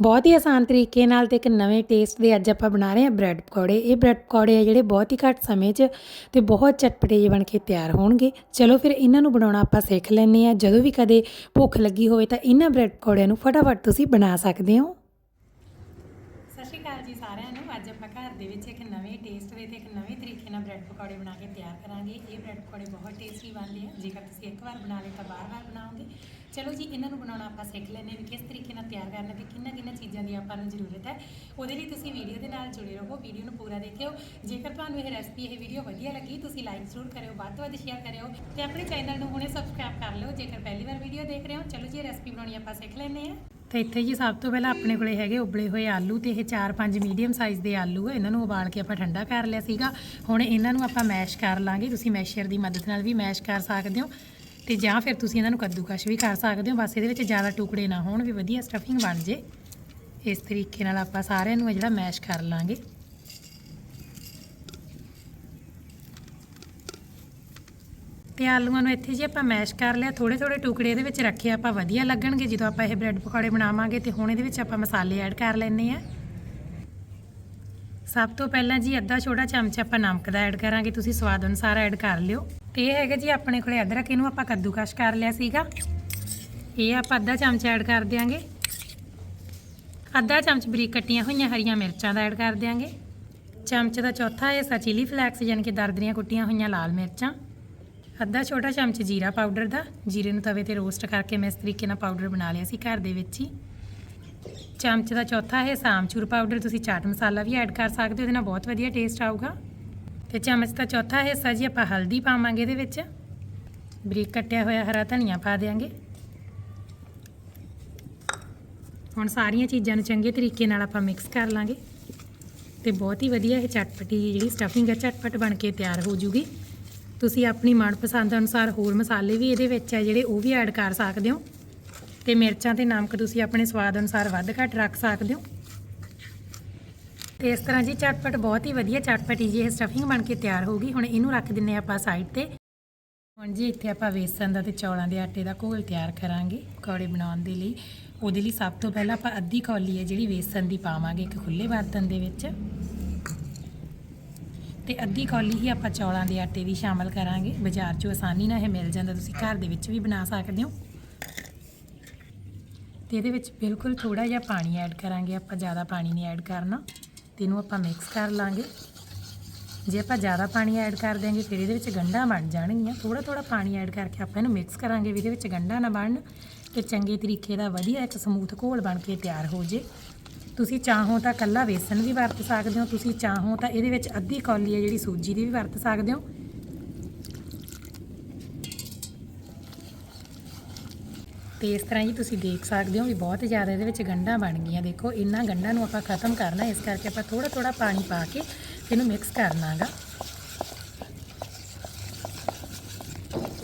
ਬਹੁਤ ਹੀ ਆਸਾਨ ਤਰੀਕੇ ਨਾਲ ਤੇ ਇੱਕ ਨਵੇਂ ਟੇਸਟ ਦੇ ਅੱਜ ਆਪਾਂ ਬਣਾ ਰਹੇ ਹਾਂ ਬ੍ਰੈਡ ਪਕੌੜੇ। ਇਹ ਬ੍ਰੈਡ ਪਕੌੜੇ ਆ ਜਿਹੜੇ ਬਹੁਤ ਹੀ ਘੱਟ ਸਮੇਂ 'ਚ ਤੇ ਬਹੁਤ ਚਟਪਟੇ ਜਿਹੇ ਬਣ ਕੇ ਤਿਆਰ ਹੋਣਗੇ। ਚਲੋ ਫਿਰ ਇਹਨਾਂ ਨੂੰ ਬਣਾਉਣਾ ਆਪਾਂ ਸਿੱਖ ਲੈਂਦੇ ਆ ਜਦੋਂ ਵੀ ਕਦੇ ਭੁੱਖ ਲੱਗੀ ਹੋਵੇ ਤਾਂ ਇਹਨਾਂ ਬ੍ਰੈਡ ਪਕੌੜਿਆਂ ਨੂੰ ਫਟਾਫਟ ਤੁਸੀਂ ਬਣਾ ਸਕਦੇ ਹੋ। ਸ਼੍ਰੀ ਅਕਾਲ ਜੀ ਸਾਰਿਆਂ ਨੂੰ। ਅੱਜ ਆਪਾਂ ਘਰ ਦੇ ਵਿੱਚ ਇੱਕ ਨਵੇਂ ਟੇਸਟ ਦੇ ਤੇ ਇੱਕ ਨਵੇਂ ਤਰੀਕੇ ਨਾਲ ਬ੍ਰੈਡ ਪਕੌੜੇ ਬਣਾ ਕੇ ਤਿਆਰ ਕਰਾਂਗੇ। ਇਹ ਬ੍ਰੈਡ ਪਕੌੜੇ ਬਹੁਤ ਟੇਸਟੀ ਬਣਦੇ ਆ। ਜੇਕਰ ਤੁਸੀਂ ਇੱਕ ਵਾਰ ਬਣਾ ਲਏ ਤਾਂ ਬਾਰ-ਬਾਰ ਬਣਾਓਗੇ। ਚਲੋ ਜੀ, ਇਹਨਾਂ ਨੂੰ ਬਣਾਉਣਾ ਆਪਾਂ ਸਿੱਖ ਲੈਂਦੇ ਹਾਂ ਵੀ ਕਿਸ ਤਰੀਕੇ ਨਾਲ ਤਿਆਰ ਕਰਨਾ ਤੇ ਕਿੰਨਾ ਕਿੰਨਾ ਚੀਜ਼ਾਂ ਦੀ ਆਪਾਂ ਨੂੰ ਜ਼ਰੂਰਤ ਹੈ। ਉਹਦੇ ਲਈ ਤੁਸੀਂ ਵੀਡੀਓ ਦੇ ਨਾਲ ਜੁੜੇ ਰਹੋ। ਵੀਡੀਓ ਨੂੰ ਪੂਰਾ ਦੇਖਿਓ। ਜੇਕਰ ਤੁਹਾਨੂੰ ਇਹ ਰੈਸਪੀ ਇਹ ਵੀਡੀਓ ਵਧੀਆ ਲੱਗੀ, ਤੁਸੀਂ ਲਾਈਕ ਜ਼ਰੂਰ ਕਰਿਓ, ਵੱਧ ਤੋਂ ਵੱਧ ਸ਼ੇਅਰ ਕਰਿਓ ਤੇ ਆਪਣੇ ਚੈਨਲ ਨੂੰ ਹੁਣੇ ਸਬਸਕ੍ਰਾਈਬ ਕਰ ਲਿਓ। ਜੇਕਰ ਪਹਿਲੀ ਵਾਰ ਵੀਡੀਓ ਦੇਖ ਰਹੇ ਹੋ, ਚਲੋ ਜੀ, ਇਹ ਰੈਸਪੀ ਬਣਾਉਣੀ ਆਪਾਂ ਸਿੱਖ ਲੈਂਦੇ ਹਾਂ। ਤੇ ਇੱਥੇ ਜੀ ਸਭ ਤੋਂ ਪਹਿਲਾਂ ਆਪਣੇ ਕੋਲੇ ਹੈਗੇ ਉਬਲੇ ਹੋਏ ਆਲੂ ਤੇ ਇਹ 4-5 ਮੀਡੀਅਮ ਸਾਈਜ਼ ਦੇ ਆਲੂ ਆ। ਇਹਨਾਂ ਨੂੰ ਉਬਾਲ ਕੇ ਆਪਾਂ ਠੰਡਾ ਕਰ ਲਿਆ ਸੀਗਾ। ਹੁਣ ਇਹਨਾਂ ਨੂੰ ਆਪਾਂ ਮੈਸ਼ ਕਰ ਲਾਂਗੇ। ਤੁਸੀਂ ਮੈਸ਼ਰ ਦੀ ਮਦਦ ਨਾਲ ਵੀ ਮੈਸ਼ ਕਰ ਸਕਦੇ ਹੋ। ਤੇ ਜਾਂ ਫਿਰ ਤੁਸੀਂ ਇਹਨਾਂ ਨੂੰ ਕੱਦੂਕਸ਼ ਵੀ ਕਰ ਸਕਦੇ ਹੋ। ਬਸ ਇਹਦੇ ਵਿੱਚ ਜ਼ਿਆਦਾ ਟੁਕੜੇ ਨਾ ਹੋਣ, ਵੀ ਵਧੀਆ ਸਟਫਿੰਗ ਬਣ ਜੇ। ਇਸ ਤਰੀਕੇ ਨਾਲ ਆਪਾਂ ਸਾਰਿਆਂ ਨੂੰ ਇਹ ਜਿਹੜਾ ਮੈਸ਼ ਕਰ ਲਾਂਗੇ। ਤੇ ਆਲੂਆਂ ਨੂੰ ਇੱਥੇ ਜੀ ਆਪਾਂ ਮੈਸ਼ ਕਰ ਲਿਆ ਥੋੜੇ ਥੋੜੇ ਟੁਕੜੇ ਇਹਦੇ ਵਿੱਚ ਰੱਖੇ ਆਪਾਂ ਵਧੀਆ ਲੱਗਣਗੇ। ਜਦੋਂ ਆਪਾਂ ਇਹ ਬ੍ਰੈਡ ਪਕੌੜੇ ਬਣਾਵਾਂਗੇ ਤੇ ਹੁਣ ਇਹਦੇ ਵਿੱਚ ਆਪਾਂ ਮਸਾਲੇ ਐਡ ਕਰ ਲੈਣੇ ਆ ਸਭ ਤੋਂ ਪਹਿਲਾਂ ਜੀ ਅੱਧਾ ਛੋਟਾ ਚਮਚ ਆਪਾਂ ਨਮਕ ਦਾ ਐਡ ਕਰਾਂਗੇ, ਤੁਸੀਂ ਸਵਾਦ ਅਨੁਸਾਰ ਐਡ ਕਰ ਲਿਓ। ਤੇ ਇਹ ਹੈਗਾ ਜੀ ਆਪਣੇ ਕੋਲੇ ਅਦਰਕ, ਇਹਨੂੰ ਆਪਾਂ ਕੱਦੂਕਸ਼ ਕਰ ਲਿਆ ਸੀਗਾ। ਇਹ ਆਪਾਂ ਅੱਧਾ ਚਮਚ ਐਡ ਕਰ ਦਿਆਂਗੇ। ਅੱਧਾ ਚਮਚ ਬਰੀਕ ਕੱਟੀਆਂ ਹੋਈਆਂ ਹਰੀਆਂ ਮਿਰਚਾਂ ਦਾ ਐਡ ਕਰ ਦਿਆਂਗੇ। ਚਮਚ ਦਾ ਚੌਥਾ ਹਿੱਸਾ ਚਿਲੀ ਫਲੈਕਸ, ਯਾਨੀ ਕਿ ਦਰਦਰੀਆਂ ਕੁੱਟੀਆਂ ਹੋਈਆਂ ਲਾਲ ਮਿਰਚਾਂ। ਅੱਧਾ ਛੋਟਾ ਚਮਚ ਜੀਰਾ ਪਾਊਡਰ ਦਾ। ਜੀਰੇ ਨੂੰ ਤਵੇ ਤੇ ਰੋਸਟ ਕਰਕੇ ਮੈਂ ਇਸ ਤਰੀਕੇ ਨਾਲ ਪਾਊਡਰ ਬਣਾ ਲਿਆ ਸੀ ਘਰ ਦੇ ਵਿੱਚ ਹੀ। ਚਮਚ ਦਾ ਚੌਥਾ ਹਿੱਸਾ ਆਮਚੂਰ ਪਾਊਡਰ। ਤੁਸੀਂ ਚਾਟ ਮਸਾਲਾ ਵੀ ਐਡ ਕਰ ਸਕਦੇ ਹੋ, ਇਹਦੇ ਨਾਲ ਬਹੁਤ ਵਧੀਆ ਟੇਸਟ ਆਊਗਾ। ਤੇ ਚਮਚ ਦਾ ਚੌਥਾ ਹਿੱਸਾ ਜੀ ਆਪਾਂ ਹਲਦੀ ਪਾਵਾਂਗੇ ਇਹਦੇ ਵਿੱਚ। ਬਰੀਕ ਕੱਟਿਆ ਹੋਇਆ ਹਰਾ ਧਨੀਆ ਪਾ ਦੇਾਂਗੇ ਹੁਣ ਸਾਰੀਆਂ ਚੀਜ਼ਾਂ ਨੂੰ ਚੰਗੇ ਤਰੀਕੇ ਨਾਲ ਆਪਾਂ ਮਿਕਸ ਕਰ ਲਾਂਗੇ। ਤੇ ਬਹੁਤ ਹੀ ਵਧੀਆ ਇਹ ਚਟਪਟੀ ਜਿਹੜੀ ਸਟਫਿੰਗ ਹੈ, ਚਟਪਟ ਬਣ ਕੇ ਤਿਆਰ ਹੋ ਜੂਗੀ। ਤੁਸੀਂ ਆਪਣੀ ਮਨਪਸੰਦ ਅਨੁਸਾਰ ਹੋਰ ਮਸਾਲੇ ਵੀ ਇਹਦੇ ਵਿੱਚ ਹੈ ਜਿਹੜੇ ਉਹ ਵੀ ਐਡ ਕਰ ਸਕਦੇ ਹੋ। ਤੇ ਮਿਰਚਾਂ ਤੇ ਨਮਕ ਤੁਸੀਂ ਆਪਣੇ ਸਵਾਦ ਅਨੁਸਾਰ ਵੱਧ ਘੱਟ ਰੱਖ ਸਕਦੇ ਹੋ। ਤੇ ਇਸ ਤਰ੍ਹਾਂ ਜੀ ਚਟਪਟ ਬਹੁਤ ਹੀ ਵਧੀਆ ਚਟਪਟੀ ਜੀ ਇਹ ਸਟਫਿੰਗ ਬਣ ਕੇ ਤਿਆਰ ਹੋ ਗਈ। ਹੁਣ ਇਹਨੂੰ ਰੱਖ ਦਿੰਨੇ ਆਪਾਂ ਸਾਈਡ ਤੇ। ਹੁਣ ਜੀ ਇੱਥੇ ਆਪਾਂ ਵੇਸਣ ਦਾ ਤੇ ਚੌਲਾਂ ਦੇ ਆਟੇ ਦਾ ਘੋਲ ਤਿਆਰ ਕਰਾਂਗੇ ਪਕੌੜੇ ਬਣਾਉਣ ਦੇ ਲਈ। ਉਹਦੇ ਲਈ ਸਭ ਤੋਂ ਪਹਿਲਾਂ ਆਪਾਂ ਅੱਧੀ ਕੌਲੀ ਹੈ ਜਿਹੜੀ ਵੇਸਣ ਦੀ ਪਾਵਾਂਗੇ ਇੱਕ ਖੁੱਲੇ ਬਰਤਨ ਦੇ ਵਿੱਚ। ਤੇ ਅੱਧੀ ਕੌਲੀ ਹੀ ਆਪਾਂ ਚੌਲਾਂ ਦੇ ਆਟੇ ਦੀ ਸ਼ਾਮਲ ਕਰਾਂਗੇ। ਬਾਜ਼ਾਰ 'ਚੋਂ ਆਸਾਨੀ ਨਾਲ ਇਹ ਮਿਲ ਜਾਂਦਾ, ਤੁਸੀਂ ਘਰ ਦੇ ਵਿੱਚ ਵੀ ਬਣਾ ਸਕਦੇ ਹੋ। ਤੇ ਇਹਦੇ ਵਿੱਚ ਬਿਲਕੁਲ ਥੋੜਾ ਜਿਹਾ ਪਾਣੀ ਐਡ ਕਰਾਂਗੇ, ਆਪਾਂ ਜ਼ਿਆਦਾ ਪਾਣੀ ਨਹੀਂ ਐਡ ਕਰਨਾ। ਤੇ ਇਹਨੂੰ ਆਪਾਂ ਮਿਕਸ ਕਰ ਲਾਂਗੇ। ਜੇ ਆਪਾਂ ਜ਼ਿਆਦਾ ਪਾਣੀ ਐਡ ਕਰ ਦਿਆਂਗੇ, ਫਿਰ ਇਹਦੇ ਵਿੱਚ ਗੰਢਾਂ ਬਣ ਜਾਣਗੀਆਂ। ਥੋੜਾ ਥੋੜਾ ਪਾਣੀ ਐਡ ਕਰਕੇ ਆਪਾਂ ਇਹਨੂੰ ਮਿਕਸ ਕਰਾਂਗੇ, ਵੀ ਇਹਦੇ ਵਿੱਚ ਗੰਢਾਂ ਨਾ ਬਣਨ ਤੇ ਚੰਗੇ ਤਰੀਕੇ ਦਾ ਵਧੀਆ ਇੱਕ ਸਮੂਥ ਘੋਲ ਬਣ ਕੇ ਤਿਆਰ ਹੋ ਜੇ। ਤੁਸੀਂ ਚਾਹੋ ਤਾਂ ਕੱਲਾ ਵੇਸਣ ਵੀ ਵਰਤ ਸਕਦੇ ਹੋ, ਤੁਸੀਂ ਚਾਹੋ ਤਾਂ ਇਹਦੇ ਵਿੱਚ ਅੱਧੀ ਕੌਲੀ ਹੈ ਜਿਹੜੀ ਸੂਜੀ ਦੀ ਵੀ ਵਰਤ ਸਕਦੇ ਹੋ। ਤੇ ਇਸ ਤਰ੍ਹਾਂ ਹੀ ਤੁਸੀਂ ਦੇਖ ਸਕਦੇ ਹੋ ਵੀ ਬਹੁਤ ਜ਼ਿਆਦਾ ਇਹਦੇ ਵਿੱਚ ਗੰਢਾਂ ਬਣ ਗਈਆਂ। ਦੇਖੋ ਇਹਨਾਂ ਗੰਢਾਂ ਨੂੰ ਆਪਾਂ ਖਤਮ ਕਰਨਾ, ਇਸ ਕਰਕੇ ਆਪਾਂ ਥੋੜਾ ਥੋੜਾ ਪਾਣੀ ਪਾ ਕੇ ਇਹਨੂੰ ਮਿਕਸ ਕਰਨਾਗਾ।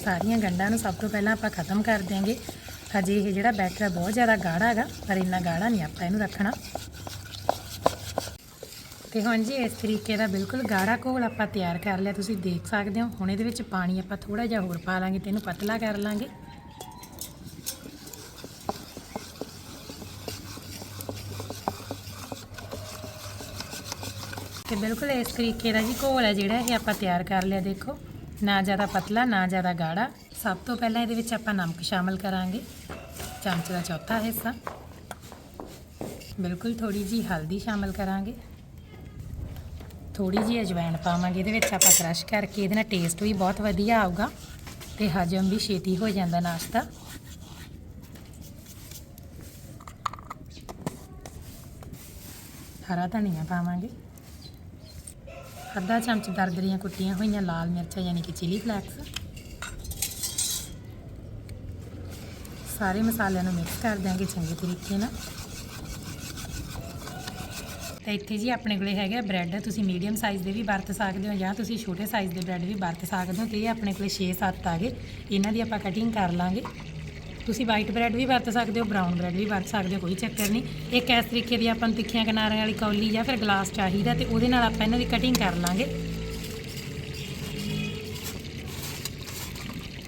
ਸਾਰੀਆਂ ਗੰਢਾਂ ਨੂੰ ਸਭ ਤੋਂ ਪਹਿਲਾਂ ਆਪਾਂ ਖਤਮ ਕਰ ਦਿਆਂਗੇ। ਹਜੇ ਇਹ ਜਿਹੜਾ ਬੈਟਰ ਹੈ ਬਹੁਤ ਜ਼ਿਆਦਾ ਗਾੜਾ ਹੈਗਾ, ਪਰ ਇੰਨਾ ਗਾੜਾ ਨਹੀਂ ਆਪਾਂ ਇਹਨੂੰ ਰੱਖਣਾ। ਤੇ ਹੁਣ ਜੀ ਇਸ ਤਰੀਕੇ ਦਾ ਬਿਲਕੁਲ ਗਾੜਾ ਘੋਲ ਆਪਾਂ ਤਿਆਰ ਕਰ ਲਿਆ, ਤੁਸੀਂ ਦੇਖ ਸਕਦੇ ਹੋ। ਹੁਣ ਇਹਦੇ ਵਿੱਚ ਪਾਣੀ ਆਪਾਂ ਥੋੜਾ ਜਿਹਾ ਹੋਰ ਪਾ ਲਾਂਗੇ ਤੇ ਇਹਨੂੰ ਪਤਲਾ ਕਰ ਲਾਂਗੇ। ਤੇ ਬਿਲਕੁਲ ਇਸ ਤਰੀਕੇ ਦਾ ਜੀ ਘੋਲ ਹੈ ਜਿਹੜਾ ਇਹ ਆਪਾਂ ਤਿਆਰ ਕਰ ਲਿਆ, ਦੇਖੋ। ਨਾ ਜ਼ਿਆਦਾ ਪਤਲਾ, ਨਾ ਜ਼ਿਆਦਾ ਗਾੜਾ। ਸਭ ਤੋਂ ਪਹਿਲਾਂ ਇਹਦੇ ਵਿੱਚ ਆਪਾਂ ਨਮਕ ਸ਼ਾਮਲ ਕਰਾਂਗੇ। ਚਮਚ ਦਾ ਚੌਥਾ ਹਿੱਸਾ। ਬਿਲਕੁਲ ਥੋੜੀ ਜੀ ਹਲਦੀ ਸ਼ਾਮਲ ਕਰਾਂਗੇ। ਥੋੜੀ ਜੀ ਅਜਵਾਇਣ ਪਾਵਾਂਗੇ, ਇਹਦੇ ਵਿੱਚ ਆਪਾਂ ਕ੍ਰਸ਼ ਕਰਕੇ ਇਹਦੇ ਨਾਲ ਟੇਸਟ ਵੀ ਬਹੁਤ ਵਧੀਆ ਆਊਗਾ ਤੇ ਹਜਮ ਵੀ ਛੇਤੀ ਹੋ ਜਾਂਦਾ ਨਾਸ਼ਤਾ। ਹਰਾ ਧਨੀਆ ਪਾਵਾਂਗੇ। ਅੱਧਾ ਚਮਚ ਦਰਦਰੀਆਂ ਕੁੱਟੀਆਂ ਹੋਈਆਂ ਲਾਲ ਮਿਰਚਾਂ, ਯਾਨੀ ਕਿ ਚਿਲੀ ਫਲੈਕਸ ਸਾਰੇ ਮਸਾਲਿਆਂ ਨੂੰ ਮਿਕਸ ਕਰ ਦਿਆਂਗੇ ਚੰਗੇ ਤਰੀਕੇ ਨਾਲ। ਤਾਂ ਇੱਥੇ ਜੀ ਆਪਣੇ ਕੋਲੇ ਹੈਗਾ ਬ੍ਰੈਡ ਤੁਸੀਂ ਮੀਡੀਅਮ ਸਾਈਜ਼ ਦੇ ਵੀ ਵਰਤ ਸਕਦੇ ਹੋ ਜਾਂ ਤੁਸੀਂ ਛੋਟੇ ਸਾਈਜ਼ ਦੇ ਬ੍ਰੈਡ ਵੀ ਵਰਤ ਸਕਦੇ ਹੋ ਤੇ ਇਹ ਆਪਣੇ ਕੋਲੇ 6-7 ਆ ਗਏ। ਇਹਨਾਂ ਦੀ ਆਪਾਂ ਕਟਿੰਗ ਕਰ ਲਾਂਗੇ। ਤੁਸੀਂ ਵਾਈਟ ਬ੍ਰੈਡ ਵੀ ਵਰਤ ਸਕਦੇ ਹੋ ਬਰਾਊਨ ਬ੍ਰੈਡ ਵੀ ਵਰਤ ਸਕਦੇ ਹੋ, ਕੋਈ ਚੱਕਰ ਨਹੀਂ। ਇੱਕ ਇਸ ਤਰੀਕੇ ਦੀ ਆਪਾਂ ਨੂੰ ਤਿੱਖੀਆਂ ਕਿਨਾਰਿਆਂ ਵਾਲੀ ਕੌਲੀ ਜਾਂ ਫਿਰ ਗਲਾਸ ਚਾਹੀਦਾ ਤੇ ਉਹਦੇ ਨਾਲ ਆਪਾਂ ਇਹਨਾਂ ਦੀ ਕਟਿੰਗ ਕਰ ਲਾਂਗੇ।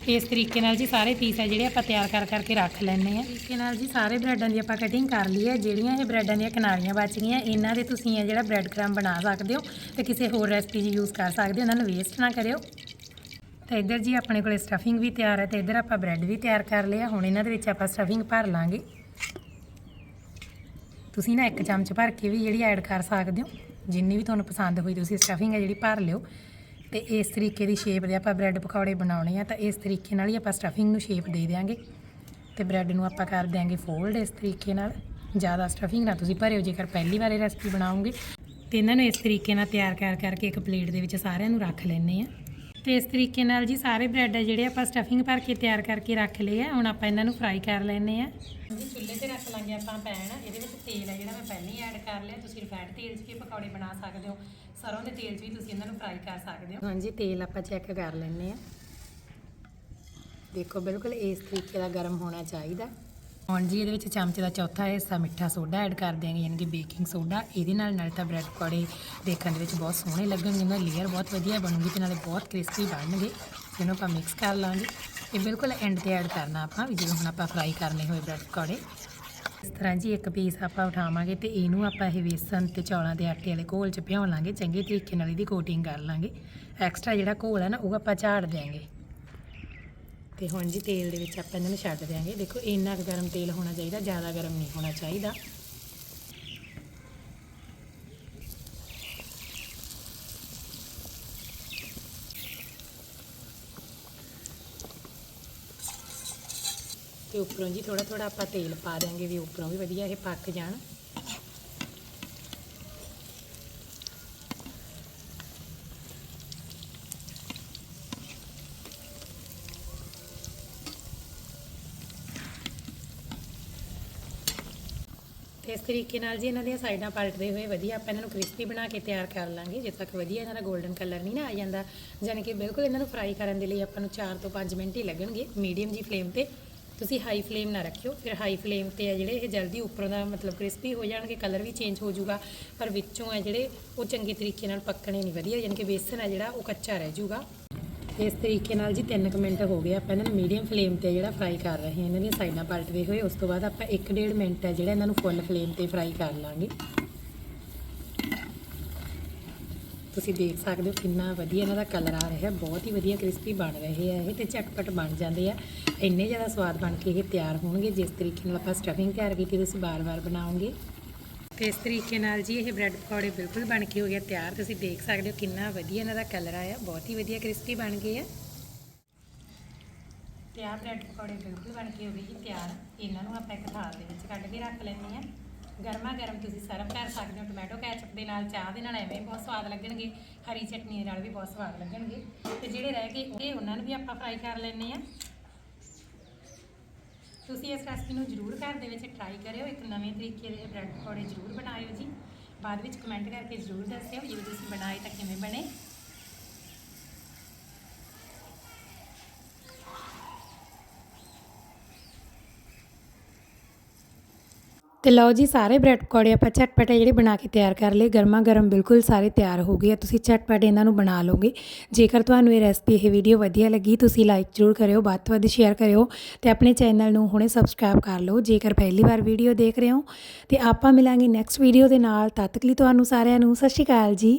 ਇਸ ਤਰੀਕੇ ਨਾਲ ਜੀ ਸਾਰੇ ਪੀਸ ਆ ਜਿਹੜੇ ਆਪਾਂ ਤਿਆਰ ਕਰ ਕਰਕੇ ਰੱਖ ਲੈਣੇ ਆ ਤਰੀਕੇ ਨਾਲ ਜੀ ਸਾਰੇ ਬ੍ਰੈਡਾਂ ਦੀ ਆਪਾਂ ਕਟਿੰਗ ਕਰ ਲਈ ਹੈ। ਜਿਹੜੀਆਂ ਇਹ ਬ੍ਰੈਡਾਂ ਦੀਆਂ ਕਿਨਾਰੀਆਂ ਬਚ ਗਈਆਂ, ਇਹਨਾਂ ਦੇ ਤੁਸੀਂ ਇਹ ਜਿਹੜਾ ਬ੍ਰੈਡ ਕ੍ਰਮ ਬਣਾ ਸਕਦੇ ਹੋ ਤੇ ਕਿਸੇ ਹੋਰ ਰੈਸਪੀ 'ਚ ਯੂਜ਼ ਕਰ ਸਕਦੇ ਹੋ। ਉਹਨਾਂ ਨੂੰ ਵੇਸਟ ਨਾ ਕਰਿਓ। ਤੇ ਇੱਧਰ ਜੀ ਆਪਣੇ ਕੋਲੇ ਸਟਫਿੰਗ ਵੀ ਤਿਆਰ ਹੈ ਤੇ ਇੱਧਰ ਆਪਾਂ ਬ੍ਰੈਡ ਵੀ ਤਿਆਰ ਕਰ ਲਿਆ। ਹੁਣ ਇਹਨਾਂ ਦੇ ਵਿੱਚ ਆਪਾਂ ਸਟਫਿੰਗ ਭਰ ਲਾਂਗੇ। ਤੁਸੀਂ ਨਾ ਇੱਕ ਚਮਚ ਭਰ ਕੇ ਵੀ ਜਿਹੜੀ ਐਡ ਕਰ ਸਕਦੇ ਹੋ। ਜਿੰਨੀ ਵੀ ਤੁਹਾਨੂੰ ਪਸੰਦ ਹੋਈ ਤੁਸੀਂ ਸਟਫਿੰਗ ਹੈ ਜਿਹੜੀ ਭਰ ਲਿਓ। ਤੇ ਇਸ ਤਰੀਕੇ ਦੀ ਸ਼ੇਪ ਦੇ ਆਪਾਂ ਬ੍ਰੈਡ ਪਕੌੜੇ ਬਣਾਉਣੇ ਆ, ਤਾਂ ਇਸ ਤਰੀਕੇ ਨਾਲ ਹੀ ਆਪਾਂ ਸਟਫਿੰਗ ਨੂੰ ਸ਼ੇਪ ਦੇ ਦਿਆਂਗੇ। ਤੇ ਬ੍ਰੈਡ ਨੂੰ ਆਪਾਂ ਕਰ ਦਿਆਂਗੇ ਫੋਲਡ ਇਸ ਤਰੀਕੇ ਨਾਲ। ਜ਼ਿਆਦਾ ਸਟਫਿੰਗ ਨਾ ਤੁਸੀਂ ਭਰਿਓ, ਜੇਕਰ ਪਹਿਲੀ ਵਾਰ ਇਹ ਰੈਸਪੀ ਬਣਾਉਂਗੇ ਤੇ ਇਹਨਾਂ ਨੂੰ ਇਸ ਤਰੀਕੇ ਨਾਲ ਤਿਆਰ ਕਰ ਕਰਕੇ ਇੱਕ ਪਲੇਟ ਦੇ ਵਿੱਚ ਸਾਰਿਆਂ ਨੂੰ ਰੱਖ ਲੈਣੇ ਆ। ਤੇ ਇਸ ਤਰੀਕੇ ਨਾਲ ਜੀ ਸਾਰੇ ਬ੍ਰੈਡ ਆ ਜਿਹੜੇ ਆਪਾਂ ਸਟਫਿੰਗ ਭਰ ਕੇ ਤਿਆਰ ਕਰਕੇ ਰੱਖ ਲਏ ਆ। ਹੁਣ ਆਪਾਂ ਇਹਨਾਂ ਨੂੰ ਫਰਾਈ ਕਰ ਲੈਣੇ ਆ। ਜੀ ਚੁੱਲ੍ਹੇ ਤੇ ਰੱਖ ਲਾਂਗੇ ਆਪਾਂ ਪੈਨ ਇਹਦੇ ਵਿੱਚ ਤੇਲ ਹੈ ਜਿਹੜਾ ਮੈਂ ਪਹਿਲਾਂ ਹੀ ਐਡ ਕਰ ਲਿਆ। ਤੁਸੀਂ ਰਿਫਾਈਨਡ ਤੇਲ 'ਚ ਵੀ ਪਕੌੜੇ ਬਣਾ ਸਕਦੇ ਹੋ। ਸਰੋਂ ਦੇ ਤੇਲ 'ਚ ਵੀ ਤੁਸੀਂ ਇਹਨਾਂ ਨੂੰ ਫਰਾਈ ਕਰ ਸਕਦੇ ਹੋ। ਹਾਂਜੀ ਤੇਲ ਆਪਾਂ ਚੈੱਕ ਕਰ ਲੈਣੇ ਆ। ਦੇਖੋ ਬਿਲਕੁਲ ਇਸ ਤਰੀਕੇ ਦਾ ਗਰਮ ਹੋਣਾ ਚਾਹੀਦਾ। ਹੁਣ ਜੀ ਇਹਦੇ ਵਿੱਚ ਚਮਚ ਦਾ ਚੌਥਾ ਹਿੱਸਾ ਮਿੱਠਾ ਸੋਡਾ ਐਡ ਕਰ ਦਿਆਂਗੇ, ਯਾਨੀ ਕਿ ਬੇਕਿੰਗ ਸੋਡਾ ਇਹਦੇ ਨਾਲ ਨਾਲ ਤਾਂ ਬ੍ਰੈਡ ਪਕੌੜੇ ਦੇਖਣ ਦੇ ਵਿੱਚ ਬਹੁਤ ਸੋਹਣੇ ਲੱਗਣਗੇ ਉਹਨਾਂ ਦੀ ਲੇਅਰ ਬਹੁਤ ਵਧੀਆ ਬਣੂਗੀ ਤੇ ਨਾਲੇ ਬਹੁਤ ਕ੍ਰਿਸਪੀ ਬਣਨਗੇ। ਇਹਨੂੰ ਆਪਾਂ ਮਿਕਸ ਕਰ ਲਾਂਗੇ। ਇਹ ਬਿਲਕੁਲ ਐਂਡ ਤੇ ਐਡ ਕਰਨਾ ਆਪਾਂ, ਵੀ ਜਿਵੇਂ ਹੁਣ ਆਪਾਂ ਫਰਾਈ ਕਰਨੇ ਹੋਏ ਬ੍ਰੈਡ ਪਕੌੜੇ। ਇਸ ਤਰ੍ਹਾਂ ਜੀ ਇੱਕ ਪੀਸ ਆਪਾਂ ਉਠਾਵਾਂਗੇ ਤੇ ਇਹਨੂੰ ਆਪਾਂ ਇਹ ਵੇਸਣ ਤੇ ਚੌਲਾਂ ਦੇ ਆਟੇ ਵਾਲੇ ਘੋਲ 'ਚ ਭਿਉਂ ਲਾਂਗੇ। ਚੰਗੇ ਤਰੀਕੇ ਨਾਲ ਇਹਦੀ ਕੋਟਿੰਗ ਕਰ ਲਾਂਗੇ। ਐਕਸਟਰਾ ਜਿਹੜਾ ਘੋਲ ਹੈ ਨਾ, ਉਹ ਆਪਾਂ ਝਾੜ ਦਿਆਂਗੇ। ਤੇ ਹੁਣ ਜੀ ਤੇਲ ਦੇ ਵਿੱਚ ਆਪਾਂ ਇਹਨਾਂ ਨੂੰ ਛੱਡ ਦਿਆਂਗੇ। ਦੇਖੋ, ਇੰਨਾ ਕੁ ਗਰਮ ਤੇਲ ਹੋਣਾ ਚਾਹੀਦਾ, ਜ਼ਿਆਦਾ ਗਰਮ ਨਹੀਂ ਹੋਣਾ ਚਾਹੀਦਾ। ਤੇ ਉੱਪਰੋਂ ਜੀ ਥੋੜਾ ਥੋੜਾ ਆਪਾਂ ਤੇਲ ਪਾ ਦਿਆਂਗੇ ਵੀ ਉੱਪਰੋਂ ਵੀ ਵਧੀਆ ਇਹ ਪੱਕ ਜਾਣ। ਇਸ ਤਰੀਕੇ ਨਾਲ ਜੀ ਇਹਨਾਂ ਦੀਆਂ ਸਾਈਡਾਂ ਪਲਟਦੇ ਹੋਏ ਵਧੀਆ ਆਪਾਂ ਇਹਨਾਂ ਨੂੰ ਕ੍ਰਿਸਪੀ ਬਣਾ ਕੇ ਤਿਆਰ ਕਰ ਲਾਂਗੇ। ਜਿਸ ਤੱਕ ਵਧੀਆ ਇਹਨਾਂ ਦਾ 골ਡਨ ਕਲਰ ਨਹੀਂ ਨਾ ਆ ਜਾਂਦਾ ਯਾਨੀ ਕਿ ਬਿਲਕੁਲ ਇਹਨਾਂ ਨੂੰ ਫਰਾਈ ਕਰਨ ਦੇ ਲਈ ਆਪਾਂ ਨੂੰ 4 ਤੋਂ 5 ਮਿੰਟ ਹੀ ਲੱਗਣਗੇ ਮੀਡੀਅਮ ਜੀ ਫਲੇਮ ਤੇ। ਤੁਸੀਂ ਹਾਈ ਫਲੇਮ ਨਾ ਰੱਖਿਓ, ਫਿਰ ਹਾਈ ਫਲੇਮ ਤੇ ਆ ਜਿਹੜੇ ਇਹ ਜਲਦੀ ਉੱਪਰੋਂ ਦਾ ਮਤਲਬ ਕ੍ਰਿਸਪੀ ਹੋ ਜਾਣਗੇ ਕਲਰ ਵੀ ਚੇਂਜ ਹੋ ਜਾਊਗਾ, ਪਰ ਵਿੱਚੋਂ ਆ ਜਿਹੜੇ ਉਹ ਚੰਗੇ ਤਰੀਕੇ ਨਾਲ ਪੱਕਣੇ ਨਹੀਂ ਵਧੀਆ ਯਾਨੀ ਕਿ ਬੇਸਨ ਆ ਜਿਹੜਾ ਉਹ ਕੱਚਾ ਰਹਿ ਜਾਊਗਾ। ਇਸ ਤਰੀਕੇ ਨਾਲ ਜੀ 3 ਮਿੰਟ ਹੋ ਗਏ ਆਪਾਂ ਇਹਨਾਂ ਨੂੰ ਮੀਡੀਅਮ ਫਲੇਮ ਤੇ ਜਿਹੜਾ ਫਰਾਈ ਕਰ ਰਹੇ ਹਾਂ, ਇਹਨਾਂ ਦੀਆਂ ਸਾਈਡਾਂ ਪਲਟਦੇ ਹੋਏ, ਉਸ ਤੋਂ ਬਾਅਦ ਆਪਾਂ 1.5 ਮਿੰਟ ਹੈ ਜਿਹੜਾ ਇਹਨਾਂ ਨੂੰ ਫੁੱਲ ਫਲੇਮ ਤੇ ਫਰਾਈ ਕਰ ਲਾਂਗੇ। ਤੁਸੀਂ ਦੇਖ ਸਕਦੇ ਹੋ ਕਿੰਨਾ ਵਧੀਆ ਇਹਨਾਂ ਦਾ ਕਲਰ ਆ ਰਿਹਾ ਹੈ ਬਹੁਤ ਹੀ ਵਧੀਆ ਕ੍ਰਿਸਪੀ ਬਣ ਰਹੇ ਆ ਇਹ ਤੇ ਝਟਪਟ ਬਣ ਜਾਂਦੇ ਆ। ਇੰਨੇ ਜ਼ਿਆਦਾ ਸਵਾਦ ਬਣ ਕੇ ਇਹ ਤਿਆਰ ਹੋਣਗੇ, ਜਿਸ ਤਰੀਕੇ ਨਾਲ ਆਪਾਂ ਸਟਫਿੰਗ ਤਿਆਰ ਕੀਤੀ, ਤੁਸੀਂ ਬਾਰ-ਬਾਰ ਬਣਾਓਗੇ। ਤੇ ਇਸ ਤਰੀਕੇ ਨਾਲ ਜੀ ਇਹ ਬ੍ਰੈਡ ਪਕੌੜੇ ਬਿਲਕੁਲ ਬਣ ਕੇ ਹੋ ਗਿਆ ਤਿਆਰ। ਤੁਸੀਂ ਦੇਖ ਸਕਦੇ ਹੋ ਕਿੰਨਾ ਵਧੀਆ ਇਹਨਾਂ ਦਾ ਕਲਰ ਆਇਆ, ਬਹੁਤ ਹੀ ਵਧੀਆ ਕ੍ਰਿਸਪੀ ਬਣ ਗਏ ਆ। ਤੇ ਆਹ ਬ੍ਰੈਡ ਪਕੌੜੇ ਬਿਲਕੁਲ ਬਣ ਕੇ ਹੋ ਗਏ ਜੀ ਤਿਆਰ। ਇਹਨਾਂ ਨੂੰ ਆਪਾਂ ਇੱਕ ਥਾਲ ਦੇ ਵਿੱਚ ਕੱਢ ਕੇ ਰੱਖ ਲੈਂਦੇ ਆ ਗਰਮਾ ਗਰਮ ਤੁਸੀਂ ਸਰਵ ਕਰ ਸਕਦੇ ਹੋ ਟੋਮੈਟੋ ਕੈਚਅਪ ਦੇ ਨਾਲ, ਚਾਹ ਦੇ ਨਾਲ ਐਵੇਂ ਬਹੁਤ ਸਵਾਦ ਲੱਗਣਗੇ। ਹਰੀ ਚਟਨੀ ਦੇ ਨਾਲ ਵੀ ਬਹੁਤ ਸਵਾਦ ਲੱਗਣਗੇ। ਤੇ ਜਿਹੜੇ ਰਹਿ ਗਏ ਉਹ ਉਹਨਾਂ ਨੂੰ ਵੀ ਆਪਾਂ ਫਰਾਈ ਕਰ ਲੈਂਦੇ ਆ ਤੁਸੀਂ ਇਸ ਰੈਸਪੀ ਨੂੰ ਜਰੂਰ ਘਰ ਦੇ ਵਿੱਚ ਟਰਾਈ ਕਰਿਓ, ਇੱਕ ਨਵੇਂ ਤਰੀਕੇ ਦੇ ਬ੍ਰੈਡ ਪਕੌੜੇ ਜਰੂਰ ਬਣਾਇਓ ਜੀ। ਬਾਅਦ ਵਿੱਚ ਕਮੈਂਟ ਕਰਕੇ ਜਰੂਰ ਦੱਸਿਓ ਜੇ ਤੁਸੀਂ ਬਣਾਏ ਤਾਂ ਕਿਵੇਂ ਬਣੇ। ਤੇ ਲਓ ਜੀ, ਸਾਰੇ ਬ੍ਰੈਡ ਪਕੌੜੇ ਆਪਾਂ ਝਟਪਟੇ ਜਿਹੜੇ ਬਣਾ ਕੇ ਤਿਆਰ ਕਰ ਲਏ। ਗਰਮਾ ਗਰਮ ਬਿਲਕੁਲ ਸਾਰੇ ਤਿਆਰ ਹੋ ਗਏ ਆ। ਤੁਸੀਂ ਝਟਪਟ ਇਹਨਾਂ ਨੂੰ ਬਣਾ ਲਓਗੇ। ਜੇਕਰ ਤੁਹਾਨੂੰ ਇਹ ਰੈਸਪੀ, ਇਹ ਵੀਡੀਓ ਵਧੀਆ ਲੱਗੀ, ਤੁਸੀਂ ਲਾਈਕ ਜ਼ਰੂਰ ਕਰਿਓ, ਵੱਧ ਤੋਂ ਵੱਧ ਸ਼ੇਅਰ ਕਰਿਓ ਤੇ ਆਪਣੇ ਚੈਨਲ ਨੂੰ ਹੁਣੇ ਸਬਸਕ੍ਰਾਈਬ ਕਰ ਲਓ, ਜੇਕਰ ਪਹਿਲੀ ਵਾਰ ਵੀਡੀਓ ਦੇਖ ਰਹੇ ਹੋ। ਤੇ ਆਪਾਂ ਮਿਲਾਂਗੇ ਨੈਕਸਟ ਵੀਡੀਓ ਦੇ ਨਾਲ। ਤਦ ਤੱਕ ਲਈ ਤੁਹਾਨੂੰ ਸਾਰਿਆਂ ਨੂੰ ਸਤਿ ਸ਼੍ਰੀ ਅਕਾਲ ਜੀ।